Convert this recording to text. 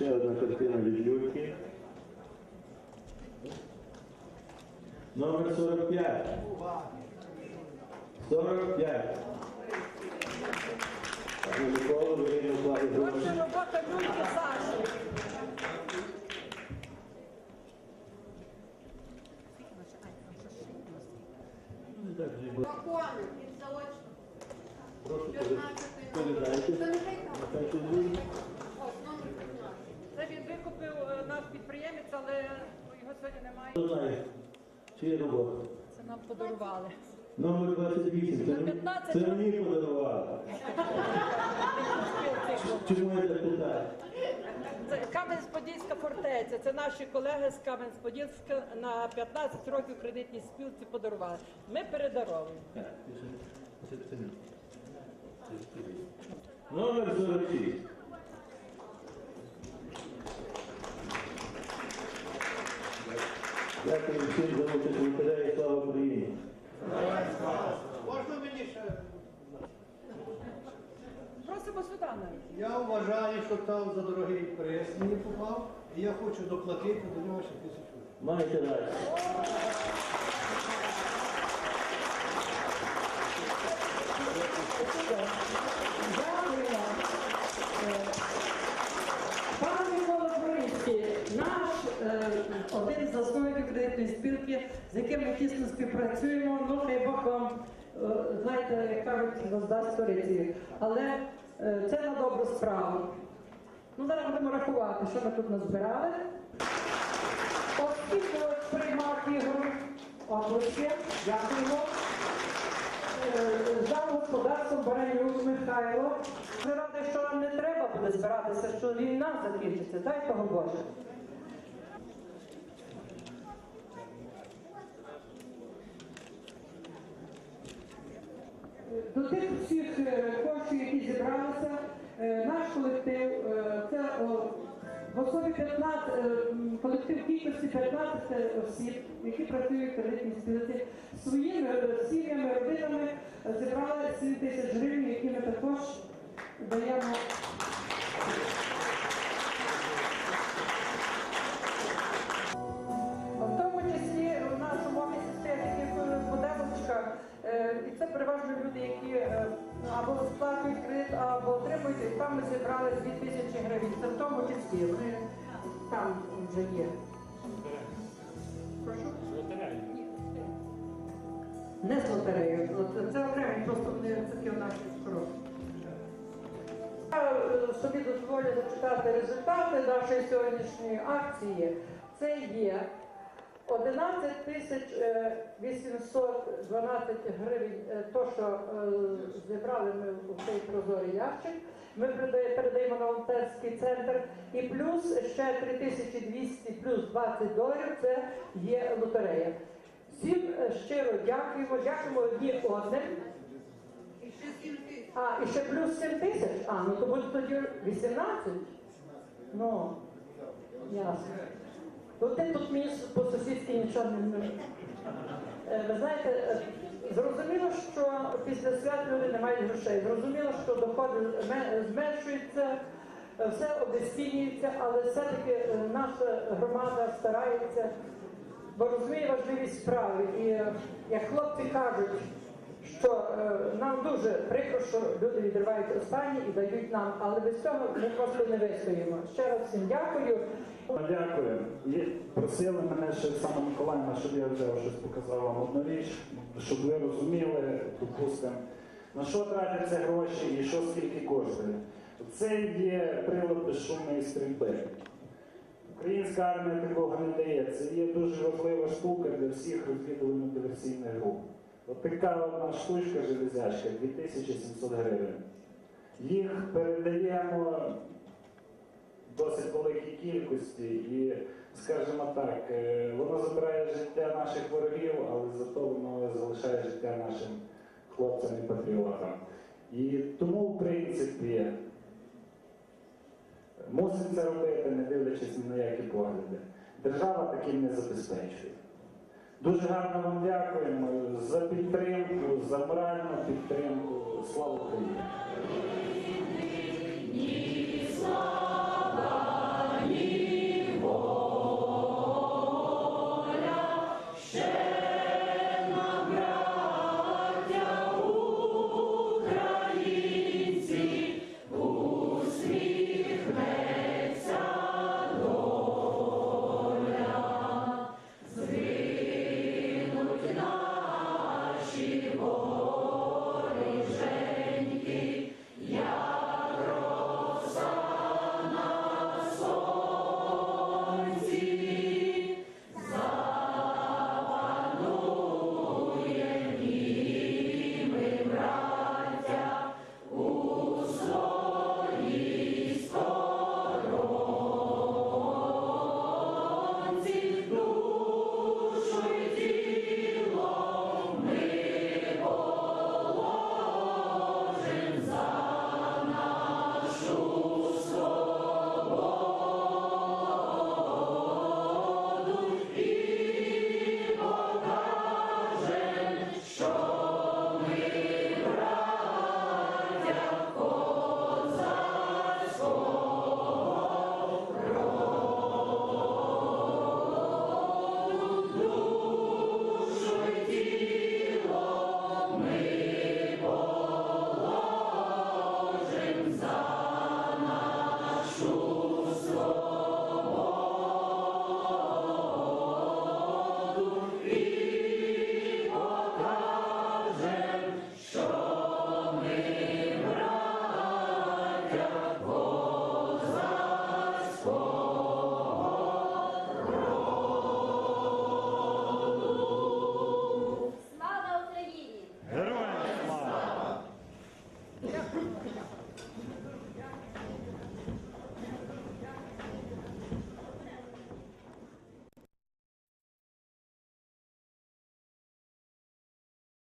Ще одна картина від Юрки. Номер 45. 45. Пане Микола, ви не вкладі гроші. Отже, робота Люльки Саші. Ну, так же буде. Закони і заочно. Прошу 15. Це нехай там. Нехай тут буде. Ось номер 15. Це він викупив е, наш підприємець, але його сьогодні немає. Чи є робота? Це нам подарували. Номер 28. Це, На 15 це мені подарували. Чому я так питаю? Це Кам'янець-Подільська фортеця. Це наші колеги з Кам'янець-Подільська на 15 років кредитній спілці подарували. Ми передаровуємо. Номер 46. Дякую всім за участь у матеріалі слава Україні. Можна мені ще? Просимо сюди. Я вважаю, що там за дорогий приз мені попав, і я хочу доплатити до нього ще тисячу. Маєте рацію. Дякую. Пане Микола наш е, один з засновників кредитної спілки, з яким ми тісно співпрацюємо, ну хай Бог вам, е, знаєте, як кажуть, воздасть сторицею. Але е, це на добру справу. Ну, зараз будемо рахувати, що ми тут назбирали. Оскільки приймав Ігор області, дякуємо. Е, За господарством Баранюк Михайло. Ми раді, що нам не треба буде збиратися, що війна закінчиться. Дай того Боже. До тих всіх е, які зібралися, е, наш колектив, е, це в особі 15, е, колектив кількості 15 осіб, які працюють в кредитній спілці, своїми сім'ями, родинами зібрали 7 тисяч гривень, які ми також даємо. Або сплачують кредит, або отримують, і там ми зібрали 2 тисячі гривень. Це в тому числі, вони там вже є. Прошу? Ні. Не з лотерею, це окремо, просто вони такі у наші скоро. Я е, собі дозволю зачитати результати нашої сьогоднішньої акції. Це є 11 тисяч е, 812 гривень, е, то, що е, зібрали ми у цей прозорий ящик. Ми передаємо на волонтерський центр. І плюс ще 3200 плюс 20 доларів це є лотерея. Всім е, щиро дякуємо, дякуємо одні одним. І ще 7 тисяч. А, і ще плюс 7 тисяч? А, ну то буде тоді 18? Ну, ясно. Ну ти тут мені по сусідськи нічого не не- Е, Ви знаєте, е, зрозуміло, що після свят люди не мають грошей. Зрозуміло, що доходи зменшуються, е, все обезцінюється, але все-таки наша громада старається, бо розуміє важливість справи. І як хлопці кажуть, що е, нам дуже прикро, що люди відривають останні і дають нам, але без цього ми просто не вистоїмо. Ще раз всім дякую. Дякую. І просили мене ще Оксана Миколаївна, щоб я взяв щось показав вам одну річ, щоб ви розуміли, допустимо, на що тратяться гроші і що скільки коштує. Це є прилад безшумної стрільби. Українська армія такого не дає. Це є дуже важлива штука для всіх розвідувально-диверсійних груп. Така одна штучка железячка 2700 гривень. Їх передаємо досить великій кількості, і, скажімо так, е, воно забирає життя наших ворогів, але зато воно залишає життя нашим хлопцям і патріотам. І тому, в принципі, мусимо це робити, не дивлячись ні на які погляди. Держава таким не забезпечує. Дуже гарно вам дякуємо за підтримку, за моральну підтримку. Слава Україні!